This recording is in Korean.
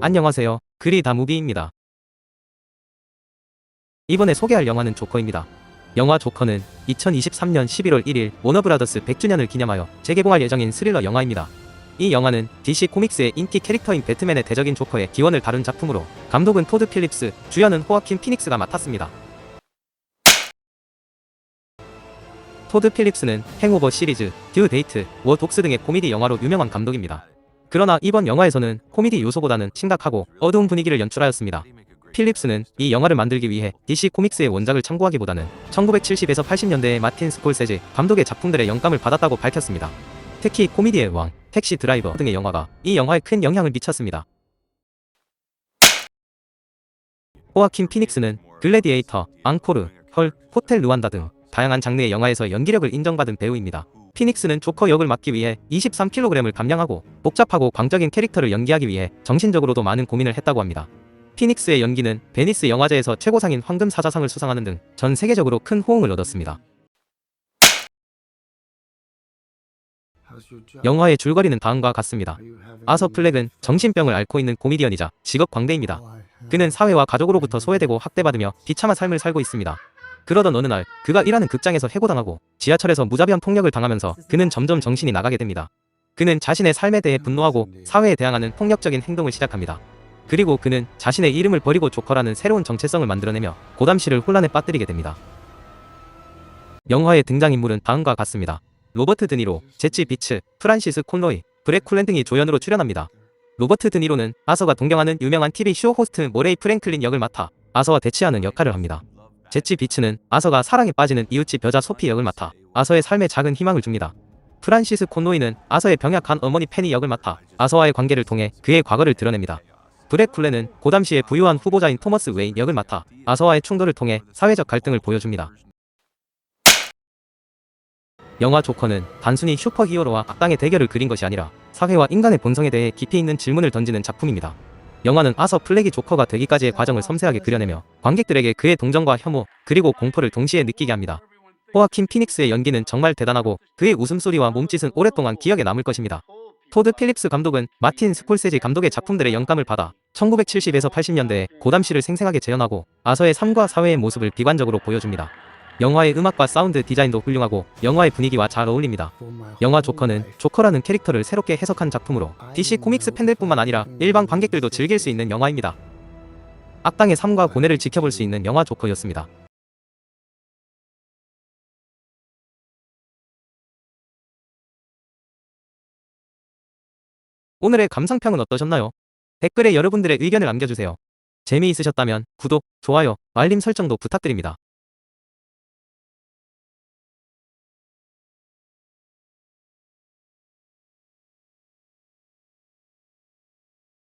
안녕하세요. 그리 다무비입니다. 이번에 소개할 영화는 조커입니다. 영화 조커는 2023년 11월 1일 워너브라더스 100주년을 기념하여 재개봉할 예정인 스릴러 영화입니다. 이 영화는 DC 코믹스의 인기 캐릭터인 배트맨의 대적인 조커의 기원을 다룬 작품으로 감독은 토드 필립스, 주연은 호아킨 피닉스가 맡았습니다. 토드 필립스는 행오버 시리즈, 듀 데이트, 워 독스 등의 코미디 영화로 유명한 감독입니다. 그러나 이번 영화에서는 코미디 요소보다는 심각하고 어두운 분위기를 연출하였습니다. 필립스는 이 영화를 만들기 위해 DC 코믹스의 원작을 참고하기보다는 1970에서 80년대의 마틴 스콜세지 감독의 작품들의 영감을 받았다고 밝혔습니다. 특히 코미디의 왕, 택시 드라이버 등의 영화가 이 영화에 큰 영향을 미쳤습니다. 호아킨 피닉스는 글래디에이터, 앙코르, 헐, 호텔 루안다 등 다양한 장르의 영화에서 연기력을 인정받은 배우입니다. 피닉스는 조커 역을 맡기 위해 23kg을 감량하고 복잡하고 광적인 캐릭터를 연기하기 위해 정신적으로도 많은 고민을 했다고 합니다. 피닉스의 연기는 베니스 영화제에서 최고상인 황금 사자상을 수상하는 등 전 세계적으로 큰 호응을 얻었습니다. 영화의 줄거리는 다음과 같습니다. 아서 플렉은 정신병을 앓고 있는 코미디언이자 직업 광대입니다. 그는 사회와 가족으로부터 소외되고 학대받으며 비참한 삶을 살고 있습니다. 그러던 어느 날 그가 일하는 극장에서 해고당하고 지하철에서 무자비한 폭력을 당하면서 그는 점점 정신이 나가게 됩니다. 그는 자신의 삶에 대해 분노하고 사회에 대항하는 폭력적인 행동을 시작합니다. 그리고 그는 자신의 이름을 버리고 조커라는 새로운 정체성을 만들어내며 고담시를 혼란에 빠뜨리게 됩니다. 영화의 등장인물은 다음과 같습니다. 로버트 드니로, 제치 비츠, 프란시스 콘로이, 브렉 쿨렌 등이 조연으로 출연합니다. 로버트 드니로는 아서가 동경하는 유명한 TV 쇼 호스트 모레이 프랭클린 역을 맡아 아서와 대치하는 역할을 합니다. 제치 비츠는 아서가 사랑에 빠지는 이웃집 여자 소피 역을 맡아 아서의 삶에 작은 희망을 줍니다. 프란시스 콘노이는 아서의 병약한 어머니 페니 역을 맡아 아서와의 관계를 통해 그의 과거를 드러냅니다. 브렉 쿨레는 고담시의 부유한 후보자인 토머스 웨인 역을 맡아 아서와의 충돌을 통해 사회적 갈등을 보여줍니다. 영화 조커는 단순히 슈퍼히어로와 악당의 대결을 그린 것이 아니라 사회와 인간의 본성에 대해 깊이 있는 질문을 던지는 작품입니다. 영화는 아서 플렉이 조커가 되기까지의 과정을 섬세하게 그려내며 관객들에게 그의 동정과 혐오 그리고 공포를 동시에 느끼게 합니다. 호아킨 피닉스의 연기는 정말 대단하고 그의 웃음소리와 몸짓은 오랫동안 기억에 남을 것입니다. 토드 필립스 감독은 마틴 스콜세지 감독의 작품들의 영감을 받아 1970에서 80년대에 고담시를 생생하게 재현하고 아서의 삶과 사회의 모습을 비관적으로 보여줍니다. 영화의 음악과 사운드 디자인도 훌륭하고 영화의 분위기와 잘 어울립니다. 영화 조커는 조커라는 캐릭터를 새롭게 해석한 작품으로 DC 코믹스 팬들뿐만 아니라 일반 관객들도 즐길 수 있는 영화입니다. 악당의 삶과 고뇌를 지켜볼 수 있는 영화 조커였습니다. 오늘의 감상평은 어떠셨나요? 댓글에 여러분들의 의견을 남겨주세요. 재미있으셨다면 구독, 좋아요, 알림 설정도 부탁드립니다.